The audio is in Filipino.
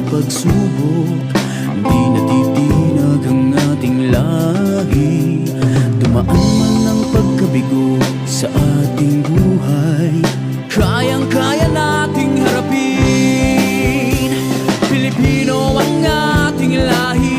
sa pagsubok. Di natitinag ang ating lahi. Dumaan man ang pagkabigo sa ating buhay. Kayang-kaya nating harapin. Pilipino ang ating lahi.